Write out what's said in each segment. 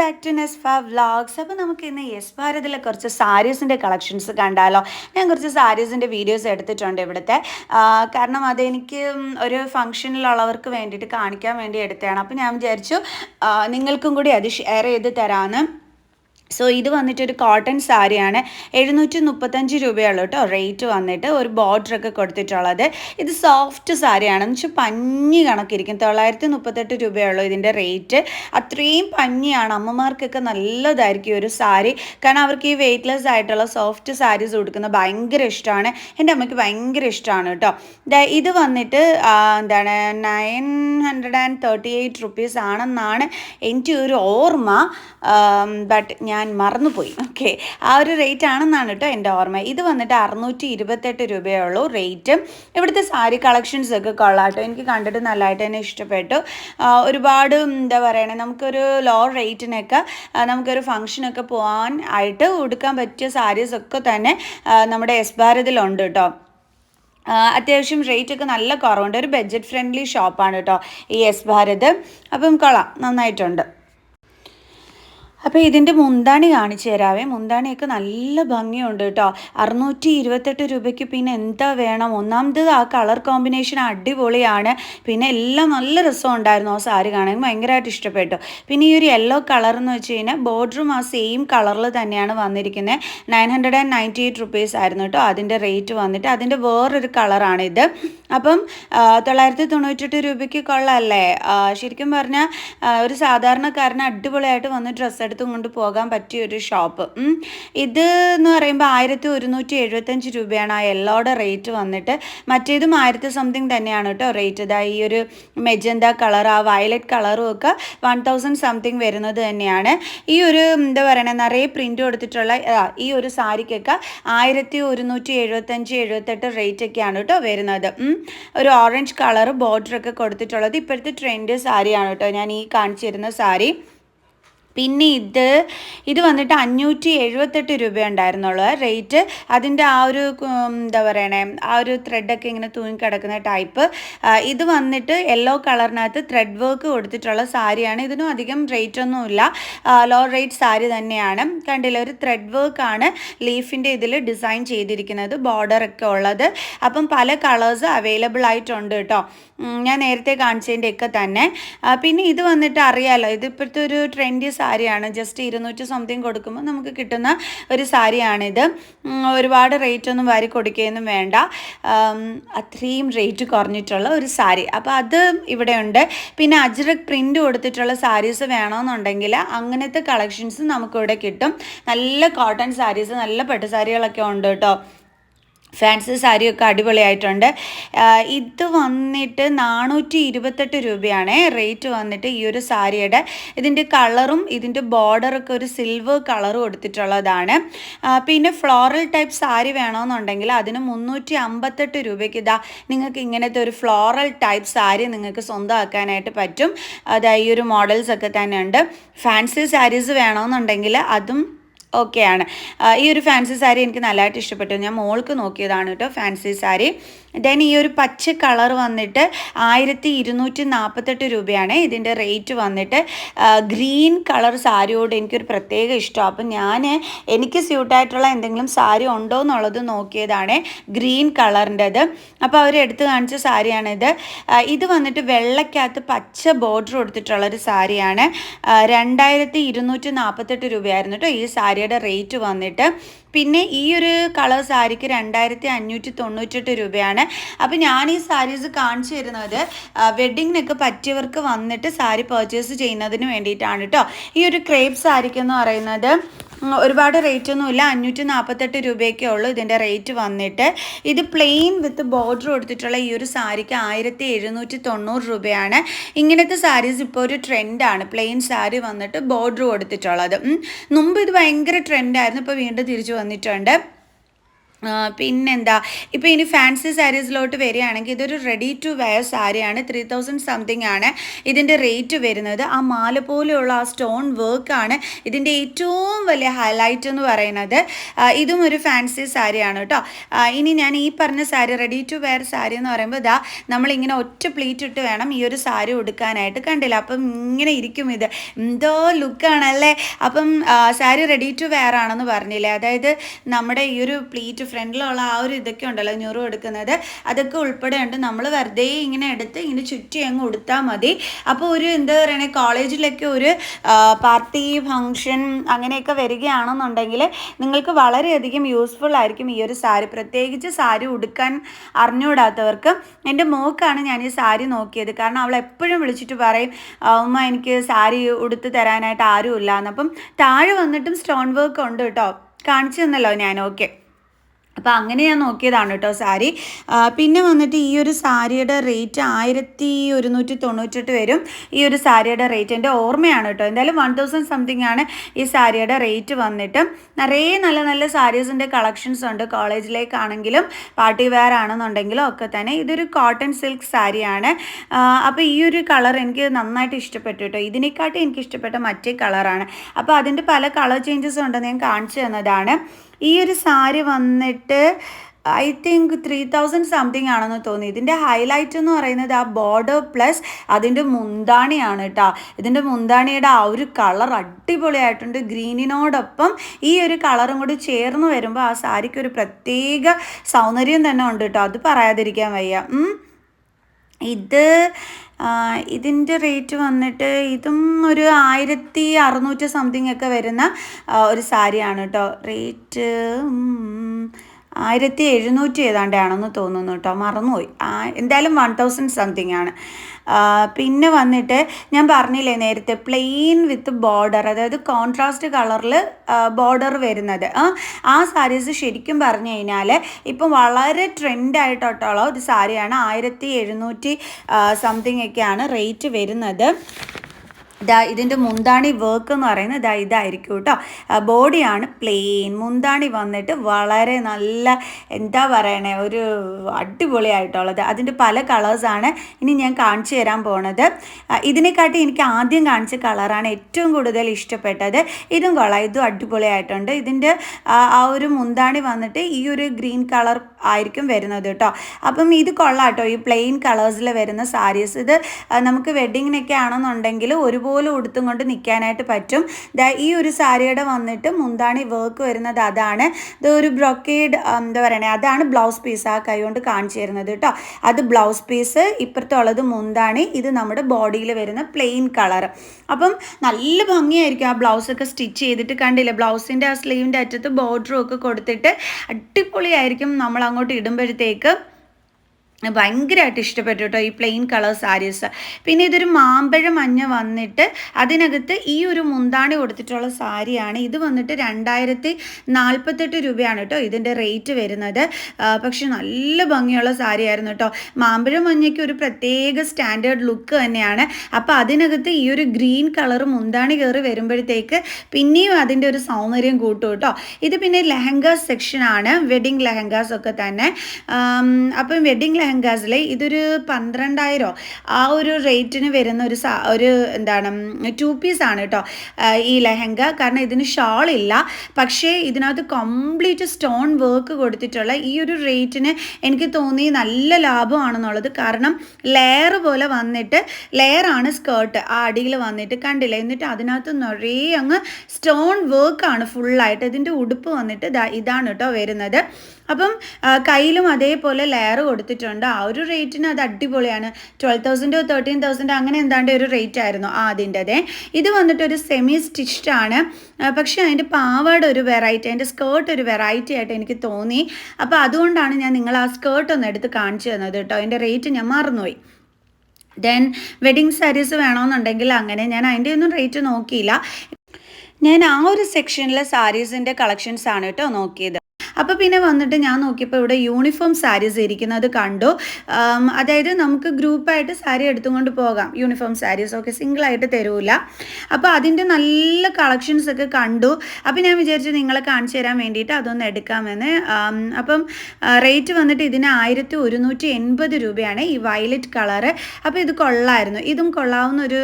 Back to നെസ്ഫ vlogs അപ്പോൾ നമുക്ക് ഇന്ന് യെസ് ഭാരതിലെ കുറച്ച് സാരീസിന്റെ കളക്ഷൻസ് കണ്ടാലോ? ഞാൻ കുറച്ച് സാരീസിന്റെ വീഡിയോസ് എടുത്തിട്ടുണ്ട് ഇവിടുത്തെ. കാരണം അതെനിക്ക് ഒരു ഫംഗ്ഷനിലുള്ളവർക്ക് വേണ്ടിയിട്ട് കാണിക്കാൻ വേണ്ടി എടുത്തതാണ്. അപ്പോൾ ഞാൻ വിചാരിച്ചു നിങ്ങൾക്കും കൂടി അത് ഷെയർ ചെയ്ത് തരാമെന്ന് സോ ഇത് വന്നിട്ട് ഒരു കോട്ടൺ സാരിയാണ്. എഴുന്നൂറ്റി മുപ്പത്തഞ്ച് രൂപയുള്ളൂ കേട്ടോ റേറ്റ് വന്നിട്ട് ഒരു ബോർഡറൊക്കെ കൊടുത്തിട്ടുള്ളത്. ഇത് സോഫ്റ്റ് സാരിയാണ്. എന്ന് വെച്ചാൽ പഞ്ഞി കണക്കിരിക്കും. തൊള്ളായിരത്തി മുപ്പത്തെട്ട് രൂപയുള്ളൂ ഇതിന്റെ റേറ്റ് അത്രയും പഞ്ഞിയാണ്. അമ്മമാർക്കൊക്കെ നല്ലതായിരിക്കും ഒരു സാരി. കാരണം അവർക്ക് ഈ വെയ്റ്റ്ലെസ് ആയിട്ടുള്ള സോഫ്റ്റ് സാരീസ് കൊടുക്കുന്നത് ഭയങ്കര ഇഷ്ടമാണ്. എന്റെ അമ്മയ്ക്ക് ഭയങ്കര ഇഷ്ടമാണ് കേട്ടോ ഇത് വന്നിട്ട് എന്താണ് nine hundred and thirty eight rupees ആണെന്നാണ് എന്റെ ഒരു ഓർമ്മ. ബട്ട് ഞാൻ മറന്നുപോയി. ഓക്കെ ആ ഒരു റേറ്റ് ആണെന്നാണ് കേട്ടോ എന്റെ ഓർമ്മ. ഇത് വന്നിട്ട് അറുന്നൂറ്റി ഇരുപത്തെട്ട് രൂപയേ ഉള്ളൂ റേറ്റ് ഇവിടുത്തെ സാരി കളക്ഷൻസ് ഒക്കെ കൊള്ളാട്ടോ. എനിക്ക് കണ്ടിട്ട് നല്ലതായിട്ട് തന്നെ ഇഷ്ടപ്പെട്ടു. ഒരുപാട് എന്താ പറയണേ നമുക്കൊരു ലോ റേറ്റിനൊക്കെ നമുക്കൊരു ഫംഗ്ഷനൊക്കെ പോകാൻ ആയിട്ട് ഉടുക്കാൻ പറ്റിയ സാരീസ് ഒക്കെ തന്നെ നമ്മുടെ എസ് ഭാരതിലുണ്ട് കേട്ടോ. അത്യാവശ്യം റേറ്റ് ഒക്കെ നല്ല കുറവുണ്ട്. ഒരു ബഡ്ജറ്റ് ഫ്രണ്ട്ലി ഷോപ്പാണ് കേട്ടോ ഈ എസ് ഭാരത്. അപ്പം കൊള്ളാം. നന്നായിട്ടുണ്ട്. അപ്പോൾ ഇതിന്റെ മുന്താണി കാണിച്ചു തരാവേ. മുന്താണിയൊക്കെ നല്ല ഭംഗിയുണ്ട് കേട്ടോ. അറുന്നൂറ്റി ഇരുപത്തെട്ട് രൂപയ്ക്ക് പിന്നെ എന്താ വേണം? ഒന്നാമത് ആ കളർ കോമ്പിനേഷൻ അടിപൊളിയാണ്. പിന്നെ എല്ലാം നല്ല രസം ഉണ്ടായിരുന്നു ആ സാരി കാണാൻ. ഭയങ്കരമായിട്ട് ഇഷ്ടപ്പെട്ടു. പിന്നെ ഈ ഒരു യെല്ലോ കളർ എന്ന് വെച്ച് കഴിഞ്ഞാൽ ബോർഡറും ആ സെയിം കളറിൽ തന്നെയാണ് വന്നിരിക്കുന്നത്. Nine hundred and ninety eight rupees ആയിരുന്നു കേട്ടോ അതിന്റെ റേറ്റ് വന്നിട്ട്. അതിന്റെ വേറൊരു കളറാണ് ഇത്. അപ്പം തൊള്ളായിരത്തി തൊണ്ണൂറ്റെട്ട് രൂപയ്ക്ക് കൊള്ളല്ലേ ശരിക്കും പറഞ്ഞാൽ ഒരു സാധാരണക്കാരന് അടിപൊളിയായിട്ട് വന്ന് ഡ്രസ്സ് എടുത്തും കൊണ്ട് പോകാൻ പറ്റിയ ഒരു ഷോപ്പ് ഇത് എന്ന് പറയുമ്പോൾ ആയിരത്തി ഒരുന്നൂറ്റി എഴുപത്തഞ്ച് രൂപയാണ് ആ യെല്ലോയുടെ റേറ്റ് വന്നിട്ട്. മറ്റേതും ആയിരത്തി സംതിങ് തന്നെയാണ് കേട്ടോ റേറ്റ് ഇതാ ഈ ഒരു മെജന്ത കളർ ആ വയലറ്റ് കളറും ഒക്കെ വൺ തൗസൻഡ് സംതിങ് വരുന്നത് തന്നെയാണ്. ഈ ഒരു എന്താ പറയണേ നിറയെ പ്രിന്റ് കൊടുത്തിട്ടുള്ള ഈ ഒരു സാരിക്കൊക്കെ ആയിരത്തി ഒരുന്നൂറ്റി എഴുപത്തഞ്ച് എഴുപത്തെട്ട് റേറ്റ് ഒക്കെയാണ് കേട്ടോ വരുന്നത്. ഒരു ഓറഞ്ച് കളർ ബോർഡർ ഒക്കെ കൊടുത്തിട്ടുള്ളത് ഇപ്പോഴത്തെ ട്രെൻഡ് സാരിയാണ് കേട്ടോ. ഞാൻ ഈ കാണിച്ചിരുന്ന സാരി. പിന്നെ ഇത് ഇത് വന്നിട്ട് അഞ്ഞൂറ്റി എഴുപത്തെട്ട് രൂപ ഉണ്ടായിരുന്നുള്ളൂ റേറ്റ് അതിന്റെ ആ ഒരു എന്താ പറയണേ ആ ഒരു ത്രെഡൊക്കെ ഇങ്ങനെ തൂങ്ങിക്കിടക്കുന്ന ടൈപ്പ് ഇത് വന്നിട്ട് യെല്ലോ കളറിനകത്ത് ത്രെഡ് വർക്ക് കൊടുത്തിട്ടുള്ള സാരിയാണ്. ഇതിനും അധികം റേറ്റ് ഒന്നുമില്ല. ലോ റേറ്റ് സാരി തന്നെയാണ്. കണ്ടില്ല ഒരു ത്രെഡ് വർക്കാണ് ലീഫിന്റെ ഇതിൽ ഡിസൈൻ ചെയ്തിരിക്കുന്നത് ബോർഡർ ഒക്കെ ഉള്ളത്. അപ്പം പല കളേഴ്സ് അവൈലബിൾ ആയിട്ടുണ്ട് കേട്ടോ ഞാൻ നേരത്തെ കാണിച്ചതിന്റെയൊക്കെ തന്നെ. പിന്നെ ഇത് വന്നിട്ട് അറിയാമല്ലോ ഇതിപ്പോഴത്തെ ഒരു ട്രെൻഡി സാരിയാണ്. ജസ്റ്റ് ഇരുന്നൂറ്റി സംതിങ് കൊടുക്കുമ്പോൾ നമുക്ക് കിട്ടുന്ന ഒരു സാരിയാണിത്. ഒരുപാട് റേറ്റ് ഒന്നും വാരി കൊടുക്കുകയൊന്നും വേണ്ട. അത്രയും റേറ്റ് കുറഞ്ഞിട്ടുള്ള ഒരു സാരി. അപ്പോൾ അത് ഇവിടെ ഉണ്ട് പിന്നെ അജ്രക് പ്രിന്റ് കൊടുത്തിട്ടുള്ള സാരീസ് വേണമെന്നുണ്ടെങ്കിൽ അങ്ങനത്തെ കളക്ഷൻസ് നമുക്കിവിടെ കിട്ടും. നല്ല കോട്ടൺ സാരീസ് നല്ല പട്ട് സാരികളൊക്കെ ഉണ്ട് കേട്ടോ. ഫാൻസി സാരിയൊക്കെ അടിപൊളിയായിട്ടുണ്ട്. ഇത് വന്നിട്ട് നാനൂറ്റി ഇരുപത്തെട്ട് രൂപയാണ് റേറ്റ് വന്നിട്ട് ഈ ഒരു സാരിയുടെ. ഇതിന്റെ കളറും ഇതിന്റെ ബോർഡറൊക്കെ ഒരു സിൽവർ കളർ കൊടുത്തിട്ടുള്ളതാണ് പിന്നെ ഫ്ലോറൽ ടൈപ്പ് സാരി വേണമെന്നുണ്ടെങ്കിൽ അതിന് മുന്നൂറ്റി അമ്പത്തെട്ട് രൂപയ്ക്ക് ഇതാ നിങ്ങൾക്ക് ഇങ്ങനത്തെ ഒരു ഫ്ലോറൽ ടൈപ്പ് സാരി നിങ്ങൾക്ക് സ്വന്തമാക്കാനായിട്ട് പറ്റും. അതായത് ഈ ഒരു മോഡൽസ് ഒക്കെ തന്നെ ഉണ്ട് ഫാൻസി സാരീസ് വേണമെന്നുണ്ടെങ്കിൽ അതും ഓക്കെയാണ്. ഈ ഒരു ഫാൻസി സാരി എനിക്ക് നല്ലതായിട്ട് ഇഷ്ടപ്പെട്ടു. ഞാൻ മോൾക്ക് നോക്കിയതാണ് കേട്ടോ ഫാൻസി സാരി ദെൻ ഈ ഒരു പച്ച കളർ വന്നിട്ട് ആയിരത്തി ഇരുന്നൂറ്റി നാൽപ്പത്തെട്ട് രൂപയാണ് ഇതിന്റെ റേറ്റ് വന്നിട്ട്. ഗ്രീൻ കളർ സാരിയോട് എനിക്കൊരു പ്രത്യേക ഇഷ്ടം. അപ്പം ഞാൻ എനിക്ക് സ്യൂട്ടായിട്ടുള്ള എന്തെങ്കിലും സാരി ഉണ്ടോ എന്നുള്ളത് നോക്കിയതാണ് ഗ്രീൻ കളറിന്റെത് അപ്പോൾ അവർ എടുത്തു കാണിച്ച സാരിയാണിത്. ഇത് വന്നിട്ട് വെള്ളക്കകത്ത് പച്ച ബോർഡർ കൊടുത്തിട്ടുള്ളൊരു സാരിയാണ്. രണ്ടായിരത്തി ഇരുന്നൂറ്റി നാൽപ്പത്തെട്ട് രൂപയായിരുന്നു കേട്ടോ ഈ സാരിയുടെ റേറ്റ് വന്നിട്ട്. പിന്നെ ഈ ഒരു കളർ സാരിക്ക് രണ്ടായിരത്തി അഞ്ഞൂറ്റി തൊണ്ണൂറ്റെട്ട് രൂപയാണ്. അപ്പോൾ ഞാൻ ഈ സാരീസ് കാണിച്ചു തരുന്നത് വെഡ്ഡിങ്ങിനൊക്കെ പറ്റിയവർക്ക് വന്നിട്ട് സാരി പർച്ചേസ് ചെയ്യുന്നതിന് വേണ്ടിയിട്ടാണ് കേട്ടോ ഈ ഒരു ക്രേപ്പ് സാരിക്ക് എന്ന് പറയുന്നത് ഒരുപാട് റേറ്റ് ഒന്നുമില്ല അഞ്ഞൂറ്റി നാൽപ്പത്തെട്ട് രൂപയൊക്കെ ഉള്ളൂ ഇതിന്റെ റേറ്റ് വന്നിട്ട്. ഇത് പ്ലെയിൻ വിത്ത് ബോർഡർ കൊടുത്തിട്ടുള്ള ഈ ഒരു സാരിക്ക് ആയിരത്തി എഴുന്നൂറ്റി തൊണ്ണൂറ് രൂപയാണ്. ഇങ്ങനത്തെ സാരീസ് ഇപ്പോൾ ഒരു ട്രെൻഡാണ് പ്ലെയിൻ സാരി വന്നിട്ട് ബോർഡർ കൊടുത്തിട്ടുള്ളത്. മുമ്പ് ഇത് ഭയങ്കര ട്രെൻഡായിരുന്നു ഇപ്പോൾ വീണ്ടും തിരിച്ചു വന്നിട്ടുണ്ട്. പിന്നെന്താ? ഇപ്പോൾ ഇനി ഫാൻസി സാരീസിലോട്ട് വരികയാണെങ്കിൽ ഇതൊരു റെഡി ടു വെയർ സാരിയാണ്. ത്രീ തൗസൻഡ് സംതിങ് ആണ് ഇതിന്റെ റേറ്റ് വരുന്നത്. ആ മാല പോലെയുള്ള ആ സ്റ്റോൺ വർക്കാണ് ഇതിന്റെ ഏറ്റവും വലിയ ഹൈലൈറ്റ് എന്ന് പറയുന്നത്. ഇതും ഒരു ഫാൻസി സാരിയാണ് കേട്ടോ. ഇനി ഞാൻ ഈ പറഞ്ഞ sari ready to wear sari എന്ന് പറയുമ്പോൾ ഇതാ നമ്മളിങ്ങനെ ഒറ്റ പ്ലീറ്റ് ഇട്ട് വേണം ഈ ഒരു സാരി ഉടുക്കാനായിട്ട്. കണ്ടില്ല? അപ്പം ഇങ്ങനെ ഇരിക്കും ഇത്. എന്തോ ലുക്കാണല്ലേ അപ്പം സാരി റെഡി ടു വെയർ ആണെന്ന് പറഞ്ഞില്ലേ? അതായത് നമ്മുടെ ഈ ഒരു പ്ലീറ്റ് ഫ്രണ്ടിലുള്ള ആ ഒരു ഇതൊക്കെ ഉണ്ടല്ലോ ഞുറു എടുക്കുന്നത്. അതൊക്കെ ഉൾപ്പെടെ ഉണ്ട്. നമ്മൾ വെറുതെ ഇങ്ങനെ എടുത്ത് ഇങ്ങനെ ചുറ്റി അങ്ങ് കൊടുത്താൽ മതി. അപ്പോൾ ഒരു എന്താ പറയണേ കോളേജിലൊക്കെ ഒരു പാർട്ടി ഫങ്ഷൻ അങ്ങനെയൊക്കെ വരികയാണെന്നുണ്ടെങ്കിൽ നിങ്ങൾക്ക് വളരെയധികം യൂസ്ഫുൾ ആയിരിക്കും ഈ ഒരു സാരി. പ്രത്യേകിച്ച് സാരി ഉടുക്കാൻ അറിഞ്ഞുകൂടാത്തവർക്ക്. എന്റെ മോക്കാണ് ഞാൻ ഈ സാരി നോക്കിയത്. കാരണം അവൾ എപ്പോഴും വിളിച്ചിട്ട് പറയും അമ്മ എനിക്ക് സാരി ഉടുത്ത് തരാനായിട്ട് ആരുമില്ല എന്നപ്പം താഴെ വന്നിട്ടും സ്റ്റോൺ വർക്ക് ഉണ്ട് കേട്ടോ. കാണിച്ചു തന്നല്ലോ ഞാൻ. ഓക്കെ. അപ്പോൾ അങ്ങനെ ഞാൻ നോക്കിയതാണ് കേട്ടോ സാരി. പിന്നെ വന്നിട്ട് ഈ ഒരു സാരിയുടെ റേറ്റ് ആയിരത്തി ഒരുന്നൂറ്റി തൊണ്ണൂറ്റെട്ട് വരും. ഈ ഒരു സാരിയുടെ റേറ്റ് എന്റെ ഓർമ്മയാണ് കേട്ടോ. എന്തായാലും വൺ തൗസൻഡ് സംതിങ് ആണ് ഈ സാരിയുടെ റേറ്റ് വന്നിട്ട്. നിറയെ നല്ല നല്ല സാരീസിന്റെ കളക്ഷൻസ് ഉണ്ട്. കോളേജിലേക്കാണെങ്കിലും പാർട്ടി വെയർ ആണെന്നുണ്ടെങ്കിലും ഒക്കെ തന്നെ ഇതൊരു കോട്ടൺ സിൽക്ക് സാരിയാണ്. അപ്പോൾ ഈ ഒരു കളർ എനിക്ക് നന്നായിട്ട് ഇഷ്ടപ്പെട്ടു കേട്ടോ. ഇതിനെക്കാട്ടും എനിക്ക് ഇഷ്ടപ്പെട്ട മറ്റേ കളറാണ് അപ്പോൾ അതിന്റെ പല കളർ ചേഞ്ചസ് ഉണ്ടെന്ന് ഞാൻ കാണിച്ചു തന്നതാണ്. ഈ ഒരു സാരി വന്നിട്ട് I think three thousand something ആണെന്ന് തോന്നി. ഇതിന്റെ ഹൈലൈറ്റ് എന്ന് പറയുന്നത് ആ ബോർഡർ പ്ലസ് അതിന്റെ മുന്താണിയാണ് കേട്ടോ ഇതിന്റെ മുന്താണിയുടെ ആ ഒരു കളർ അടിപൊളിയായിട്ടുണ്ട്. ഗ്രീനിനോടൊപ്പം ഈ ഒരു കളറും കൂടി ചേർന്ന് വരുമ്പോൾ ആ സാരിക്ക് ഒരു പ്രത്യേക സൗന്ദര്യം തന്നെ ഉണ്ട് കേട്ടോ അത് പറയാതിരിക്കാൻ വയ്യ. ഇത് ഇതിന്റെ റേറ്റ് വന്നിട്ട് ഇതും ഒരു ആയിരത്തി അറുന്നൂറ്റി സംതിങ് ഒക്കെ വരുന്ന ഒരു സാരിയാണ് കേട്ടോ. റേറ്റ് ആയിരത്തി എഴുന്നൂറ്റി ഏതാണ്ടാണെന്ന് തോന്നുന്നു കേട്ടോ. മറന്നുപോയി. എന്തായാലും വൺ തൗസൻഡ് സംതിങ് ആണ്. പിന്നെ വന്നിട്ട് ഞാൻ പറഞ്ഞില്ലേ നേരത്തെ പ്ലെയിൻ വിത്ത് ബോർഡർ അതായത് കോൺട്രാസ്റ്റ് കളറിൽ ബോർഡർ വരുന്നത്. ആ, സാരീസ് ശരിക്കും പറഞ്ഞു കഴിഞ്ഞാൽ ഇപ്പം വളരെ ട്രെൻഡായിട്ടോട്ടുള്ള ഒരു സാരിയാണ് ആയിരത്തി എഴുന്നൂറ്റി സംതിങ് ഒക്കെയാണ് റേറ്റ് വരുന്നത്. ഇതാ ഇതിന്റെ മുന്താണി വർക്ക് എന്ന് പറയുന്നത് ദാ ഇതായിരിക്കും കേട്ടോ. ബോഡിയാണ് പ്ലെയിൻ മുന്താണി വന്നിട്ട് വളരെ നല്ല എന്താ പറയണേ ഒരു അടിപൊളിയായിട്ടുള്ളത്. അതിന്റെ പല കളേഴ്സാണ് ഇനി ഞാൻ കാണിച്ചു തരാൻ പോണത്. ഇതിനെക്കാട്ടി എനിക്ക് ആദ്യം കാണിച്ച കളറാണ് ഏറ്റവും കൂടുതൽ ഇഷ്ടപ്പെട്ടത്. ഇതും കൊള്ളാം ഇതും അടിപൊളിയായിട്ടുണ്ട്. ഇതിന്റെ ആ ഒരു മുന്താണി വന്നിട്ട് ഈ ഒരു ഗ്രീൻ കളർ ആയിരിക്കും വരുന്നത് കേട്ടോ. അപ്പം ഇത് കൊള്ളാം കേട്ടോ ഈ പ്ലെയിൻ കളേഴ്സിൽ വരുന്ന സാരീസ് ഇത് നമുക്ക് വെഡ്ഡിങ്ങിനൊക്കെ ആണെന്നുണ്ടെങ്കിൽ ഒരുപോലെ ഉടുത്തും കൊണ്ട് നിൽക്കാനായിട്ട് പറ്റും. ഈ ഒരു സാരിയുടെ വന്നിട്ട് മുന്താണി വർക്ക് വരുന്നത്. അതാണ് ഇത് ഒരു ബ്രൊക്കേഡ് എന്താ പറയണേ അതാണ് ബ്ലൗസ് പീസ് ആ കൈ കൊണ്ട് കാണിച്ചു തരുന്നത് കേട്ടോ. അത് ബ്ലൗസ് പീസ് ഇപ്പുറത്തുള്ളത് മുന്താണി. ഇത് നമ്മുടെ ബോഡിയിൽ വരുന്ന പ്ലെയിൻ കളർ അപ്പം നല്ല ഭംഗിയായിരിക്കും ആ ബ്ലൗസൊക്കെ സ്റ്റിച്ച് ചെയ്തിട്ട് കണ്ടില്ലേ? ബ്ലൗസിന്റെ ആ സ്ലീവിന്റെ അറ്റത്ത് ബോർഡറും ഒക്കെ കൊടുത്തിട്ട് അടിപൊളിയായിരിക്കും നമ്മൾ അങ്ങോട്ട് ഇടുമ്പോഴത്തേക്ക്. ഭയങ്കരമായിട്ട് ഇഷ്ടപ്പെട്ടു കേട്ടോ ഈ പ്ലെയിൻ കളർ സാരീസ് പിന്നെ ഇതൊരു മാമ്പഴ മഞ്ഞ വന്നിട്ട് അതിനകത്ത് ഈ ഒരു മുന്താണി കൊടുത്തിട്ടുള്ള സാരിയാണ്. ഇത് വന്നിട്ട് രണ്ടായിരത്തി നാൽപ്പത്തെട്ട് രൂപയാണ് കേട്ടോ ഇതിന്റെ റേറ്റ് വരുന്നത്. പക്ഷെ നല്ല ഭംഗിയുള്ള സാരി ആയിരുന്നു കേട്ടോ. മാമ്പഴ മഞ്ഞയ്ക്ക് ഒരു പ്രത്യേക സ്റ്റാൻഡേർഡ് ലുക്ക് തന്നെയാണ്. അപ്പോൾ അതിനകത്ത് ഈ ഒരു ഗ്രീൻ കളർ മുന്താണി കയറി വരുമ്പോഴത്തേക്ക് പിന്നെയും അതിന്റെ ഒരു സൗന്ദര്യം കൂട്ടും കേട്ടോ. ഇത് പിന്നെ ലെഹങ്കാസ് സെക്ഷനാണ് വെഡിങ് ലെഹങ്കാസ് ഒക്കെ തന്നെ. അപ്പം വെഡിങ് ലെഹങ്കാസിൽ ഇതൊരു പന്ത്രണ്ടായിരോ? ആ ഒരു റേറ്റിന് വരുന്ന ഒരു ഒരു എന്താണ് ടു പീസ് ആണ് കേട്ടോ ഈ ലെഹങ്ക. കാരണം ഇതിന് ഷാൾ ഇല്ല. പക്ഷേ ഇതിനകത്ത് കംപ്ലീറ്റ് സ്റ്റോൺ വർക്ക് കൊടുത്തിട്ടുള്ള ഈ ഒരു റേറ്റിന് എനിക്ക് തോന്നി നല്ല ലാഭമാണെന്നുള്ളത്. കാരണം ലെയർ പോലെ വന്നിട്ട് ലെയറാണ് സ്കേർട്ട് ആ അടിയിൽ വന്നിട്ട് കണ്ടില്ല? എന്നിട്ട് അതിനകത്ത് നിറയെ അങ്ങ് സ്റ്റോൺ വർക്കാണ് ഫുള്ളായിട്ട് ഇതിന്റെ ഉടുപ്പ് വന്നിട്ട് ഇതാണ് കേട്ടോ വരുന്നത്. അപ്പം കയ്യിലും അതേപോലെ ലെയർ കൊടുത്തിട്ടുണ്ട്. ആ ഒരു റേറ്റിന് അത് അടിപൊളിയാണ്. ട്വൽവ് തൗസൻഡോ തേർട്ടീൻ തൗസൻഡ് അങ്ങനെ എന്താണ്ട് ഒരു റേറ്റ് ആയിരുന്നു ആ അതിന്റെതേ ഇത് വന്നിട്ട് ഒരു സെമി സ്റ്റിച്ച്ഡ് ആണ് പക്ഷേ അതിന്റെ പാവാട ഒരു വെറൈറ്റി അതിന്റെ സ്കേർട്ട് ഒരു വെറൈറ്റി ആയിട്ട് എനിക്ക് തോന്നി. അപ്പോൾ അതുകൊണ്ടാണ് ഞാൻ നിങ്ങൾ ആ സ്കേർട്ട് ഒന്ന് എടുത്ത് കാണിച്ചു തന്നത് കേട്ടോ. അതിന്റെ റേറ്റ് ഞാൻ മറന്നുപോയി. ദെൻ വെഡിങ് സാരീസ് വേണമെന്നുണ്ടെങ്കിൽ അങ്ങനെ ഞാൻ അതിന്റെ ഒന്നും റേറ്റ് നോക്കിയില്ല. ഞാൻ ആ ഒരു സെക്ഷനിലെ സാരീസിന്റെ കളക്ഷൻസ് ആണ് കേട്ടോ നോക്കിയത്. അപ്പോൾ പിന്നെ വന്നിട്ട് ഞാൻ നോക്കിയപ്പോൾ ഇവിടെ യൂണിഫോം സാരീസ് ഇരിക്കുന്നത് കണ്ടു. അതായത് നമുക്ക് ഗ്രൂപ്പായിട്ട് സാരി എടുത്തുകൊണ്ട് പോകാം. യൂണിഫോം സാരീസ് ഒക്കെ സിംഗിളായിട്ട് തരൂല. അപ്പോൾ അതിന്റെ നല്ല കളക്ഷൻസ് ഒക്കെ കണ്ടു. അപ്പോൾ ഞാൻ വിചാരിച്ചു നിങ്ങളെ കാണിച്ചു തരാൻ വേണ്ടിയിട്ട് അതൊന്ന് എടുക്കാമെന്ന്. അപ്പം റേറ്റ് വന്നിട്ട് ഇതിന് ആയിരത്തി ഒരുന്നൂറ്റി എൺപത് രൂപയാണ് ഈ വയലറ്റ് കളറ് അപ്പോൾ ഇത് കൊള്ളായിരുന്നു. ഇതും കൊള്ളാവുന്ന ഒരു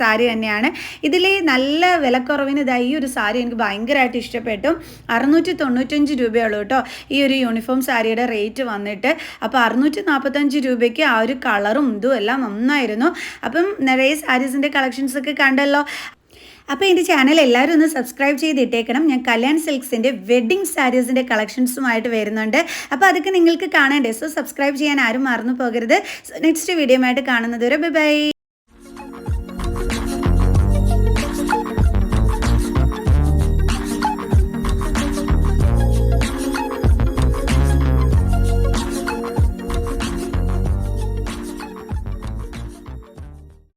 സാരി തന്നെയാണ്. ഇതിൽ നല്ല വിലക്കുറവിന് ഇതായി ഒരു സാരി എനിക്ക് ഭയങ്കരമായിട്ട് ഇഷ്ടപ്പെട്ടു. അറുന്നൂറ്റി തൊണ്ണൂറ്റഞ്ച് രൂപയുള്ളൂ കേട്ടോ. ഈ ഒരു യൂണിഫോം സാരിയുടെ റേറ്റ് വന്നിട്ട് അപ്പോൾ അറുന്നൂറ്റി നാൽപ്പത്തഞ്ച് രൂപയ്ക്ക് ആ ഒരു കളറും ഇതും എല്ലാം നന്നായിരുന്നു. അപ്പം നിറയെ സാരീസിന്റെ കളക്ഷൻസൊക്കെ കണ്ടല്ലോ. അപ്പോൾ എന്റെ ചാനൽ എല്ലാവരും ഒന്ന് സബ്സ്ക്രൈബ് ചെയ്തിട്ടേക്കണം. ഞാൻ കല്യാൺ സിൽക്സിന്റെ വെഡിങ് സാരീസിന്റെ കളക്ഷൻസുമായിട്ട് വരുന്നുണ്ട്. അപ്പോൾ അതൊക്കെ നിങ്ങൾക്ക് കാണേണ്ടേ? സോ സബ്സ്ക്രൈബ് ചെയ്യാൻ ആരും മറന്നു പോകരുത്. നെക്സ്റ്റ് വീഡിയോ ആയിട്ട് കാണുന്നത് വരെ ബൈ ബൈ